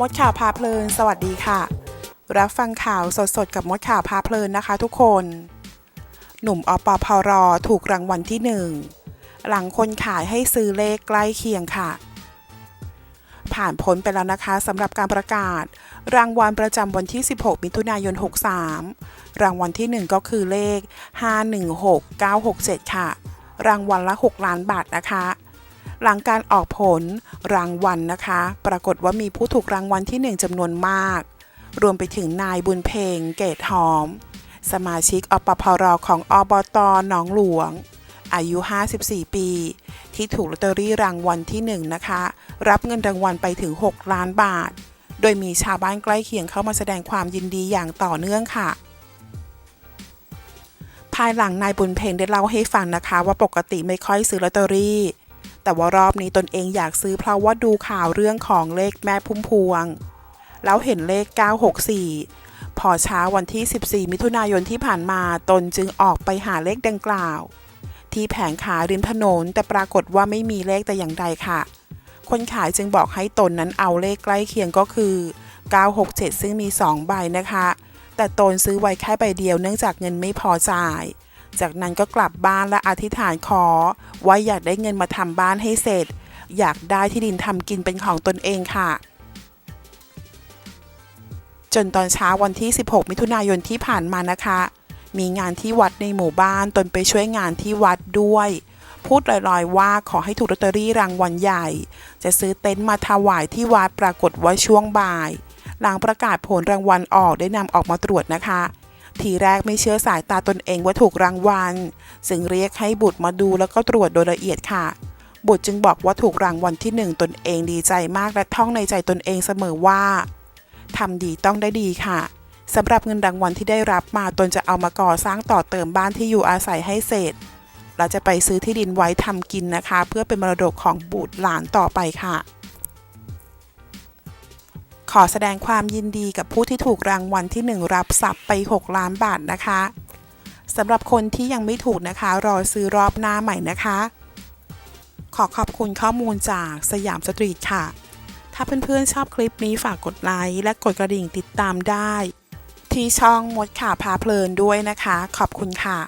มดข่าวพาเพลิน สวัสดีค่ะ รับฟังข่าวสดๆ กับมดข่าวพาเพลินนะคะทุกคน หนุ่มอปพรอถูกรางวัลที่หนึ่งหลังคนขายให้ซื้อเลขใกล้เคียงค่ะ ผ่านพ้นไปแล้วนะคะสำหรับการประกาศ รางวัลประจำวันที่ 16 มิถุนายน 63 รางวัลที่ 1 ก็คือเลข 516967 ค่ะ รางวัลละ 6 ล้านบาทนะคะ หลังการออกผลรางวัลนะคะ ปรากฏว่ามีผู้ถูกรางวัลที่ 1จำนวนมาก รวมไปถึงนายบุญเพงเกตหอม สมาชิกอปพรของอบตหนองหลวง อายุ 54 ปี ที่ถูกลอตเตอรี่รางวัลที่ 1 นะคะ รับเงินรางวัลไปถึง 6 ล้านบาท โดยมีชาวบ้านใกล้เคียงเข้ามาแสดงความยินดีอย่างต่อเนื่องค่ะภายหลังนายบุญเพ็งได้เล่าให้ฟังนะคะ ว่าปกติไม่ค่อยซื้อลอตเตอรี่ แต่ว่ารอบนี้ตนเองอยากซื้อเพราะว่าดูข่าวเรื่องของเลขแม่พุ่มพวง แล้วเห็นเลข 964 พอเช้าวันที่ 14 มิถุนายนที่ผ่านมาตนจึงออกไปหาเลขดังกล่าว ที่แผงขายริมถนนแต่ปรากฏว่าไม่มีเลขแต่อย่างใดค่ะ คนขายจึงบอกให้ตนนั้นเอาเลขใกล้เคียงก็คือ 967 ซึ่งมี 2 ใบนะคะ แต่ตนซื้อไว้แค่ใบเดียวเนื่องจากเงินไม่พอจ่าย จากนั้นก็กลับบ้านและอธิษฐานขอ ว่าอยากได้เงินมาทำบ้านให้เสร็จ อยากได้ที่ดินทำกินเป็นของตนเองค่ะ จนตอนเช้าวันที่ 16 มิถุนายนที่ผ่านมานะคะ มีงานที่วัดในหมู่บ้านตนไปช่วยงานที่วัดด้วย พูดลอยๆว่าขอให้ถูกลอตเตอรี่รางวัลใหญ่ จะซื้อเต็นท์มาถวายที่วัดปรากฏว่าช่วงบ่าย หลังประกาศผลรางวัลออกได้นำออกมาตรวจนะคะ ทีแรกไม่เชื่อสายตาตนเองว่าถูกรางวัลจึงเรียกให้บุตรมาดูแล้วก็ตรวจโดยละเอียดค่ะ บุตรจึงบอกว่าถูกรางวัลที่หนึ่งตนเองดีใจมากและท่องในใจตนเองเสมอว่าทำดีต้องได้ดีค่ะสำหรับเงินรางวัลที่ได้รับมาตนจะเอามาก่อสร้างต่อเติมบ้านที่อยู่อาศัยให้เสร็จเราจะไปซื้อที่ดินไว้ทำกินนะคะ เพื่อเป็นมรดกของบุตรหลานต่อไปค่ะ ขอแสดงความยินดีกับผู้ที่ถูกรางวัลที่ 1 รับทรัพย์ไป 6 ล้านบาทนะคะสำหรับคนที่ยังไม่ถูกนะคะ รอซื้อรอบหน้าใหม่นะคะ ขอขอบคุณข้อมูลจากสยามสตรีทค่ะ ถ้าเพื่อนๆชอบคลิปนี้ฝากกดไลค์และกดกระดิ่งติดตามได้ ที่ช่องมดข่าวพาเพลินด้วยนะคะ ขอบคุณค่ะ